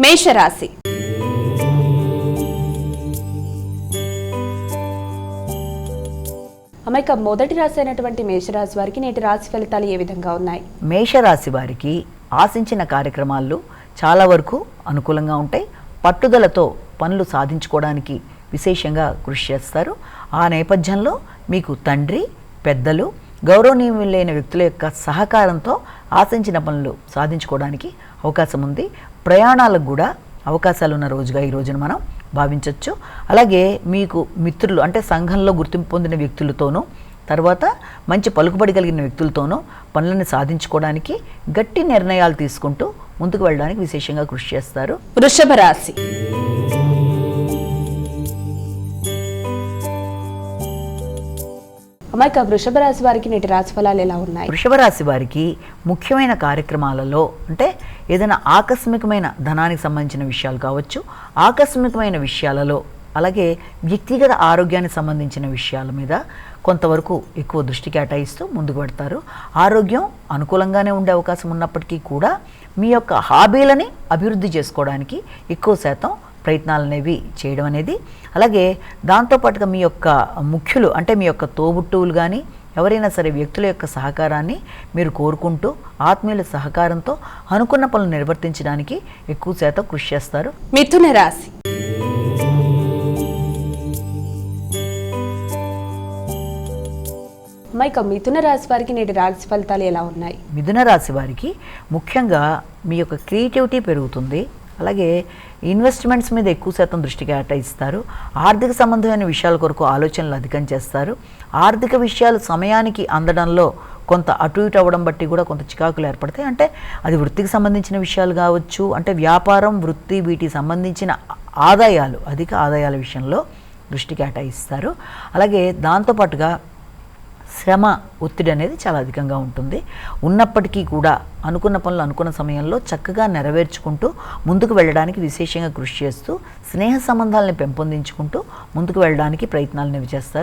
మేషరాశి. అమ్మాయిక మొదటి రాశి అయినటువంటి మేషరాశి వారికి నేటి రాశి ఫలితాలు ఏ విధంగా ఉన్నాయి? మేషరాశి వారికి ఆశించిన కార్యక్రమాలు చాలా వరకు అనుకూలంగా ఉంటాయి. పట్టుదలతో పనులు సాధించుకోవడానికి విశేషంగా కృషి చేస్తారు. ఆ నేపథ్యంలో మీకు తండ్రి పెద్దలు గౌరవనీయులైన వ్యక్తుల యొక్క సహకారంతో ఆశించిన పనులు సాధించుకోవడానికి అవకాశం ఉంది. ప్రయాణాలకు కూడా అవకాశాలు ఉన్న రోజుగా ఈ రోజున మనం భావించవచ్చు అలాగే మీకు మిత్రులు అంటే సంఘంలో గుర్తింపు పొందిన వ్యక్తులతోనూ తర్వాత మంచి పలుకుబడి కలిగిన వ్యక్తులతోనూ పనులను సాధించుకోవడానికి గట్టి నిర్ణయాలు తీసుకుంటూ ముందుకు వెళ్ళడానికి విశేషంగా కృషి చేస్తారు. వృషభ రాశి. అమాయక వృషభ రాశి వారికి నేటి రాశి ఫలాలు ఎలా ఉన్నాయి? వృషభ రాశి వారికి ముఖ్యమైన కార్యక్రమాలలో అంటే ఏదైనా ఆకస్మికమైన ధనానికి సంబంధించిన విషయాలు కావచ్చు ఆకస్మికమైన విషయాలలో అలాగే వ్యక్తిగత ఆరోగ్యానికి సంబంధించిన విషయాల మీద కొంతవరకు ఎక్కువ దృష్టి కేటాయిస్తూ ముందుకు పెడతారు. ఆరోగ్యం అనుకూలంగానే ఉండే అవకాశం ఉన్నప్పటికీ కూడా మీ యొక్క హాబీలని అభివృద్ధి చేసుకోవడానికి ఎక్కువ శాతం ప్రయత్నాలు అనేవి చేయడం అనేది. అలాగే దాంతోపాటుగా మీ యొక్క ముఖ్యులు అంటే మీ యొక్క తోబుట్టువులు కానీ ఎవరైనా సరే వ్యక్తుల యొక్క సహకారాన్ని మీరు కోరుకుంటూ ఆత్మీయుల సహకారంతో అనుకున్న పనులు నిర్వర్తించడానికి ఎక్కువ శాతం కృషి చేస్తారు. మిథున రాశి. అమ్మాయిక మిథున రాశి వారికి నేటి రాశి ఫలితాలు ఎలా ఉన్నాయి? మిథున రాశి వారికి ముఖ్యంగా మీ యొక్క క్రియేటివిటీ పెరుగుతుంది. అలాగే ఇన్వెస్ట్మెంట్స్ మీద ఎక్కువ శాతం దృష్టి కేటాయిస్తారు. ఆర్థిక సంబంధమైన విషయాల కొరకు ఆలోచనలు అధికం చేస్తారు. ఆర్థిక విషయాలు సమయానికి అందడంలో కొంత అటు ఇటు అవ్వడం బట్టి కూడా కొంత చికాకులు ఏర్పడతాయి. అంటే అది వృత్తికి సంబంధించిన విషయాలు కావచ్చు అంటే వ్యాపారం వృత్తి వీటికి సంబంధించిన ఆదాయాలు అధిక ఆదాయాల విషయంలో దృష్టి కేటాయిస్తారు. అలాగే దాంతోపాటుగా శ్రమ ఒత్తిడి అనేది చాలా అధికంగా ఉంటుంది. ఉన్నప్పటికీ కూడా అనుకున్న పనులు అనుకున్న సమయంలో చక్కగా నెరవేర్చుకుంటూ ముందుకు వెళ్ళడానికి విశేషంగా కృషి చేస్తూ స్నేహ సంబంధాలను పెంపొందించుకుంటూ ముందుకు వెళ్ళడానికి ప్రయత్నాలు నివి చేస్తారు.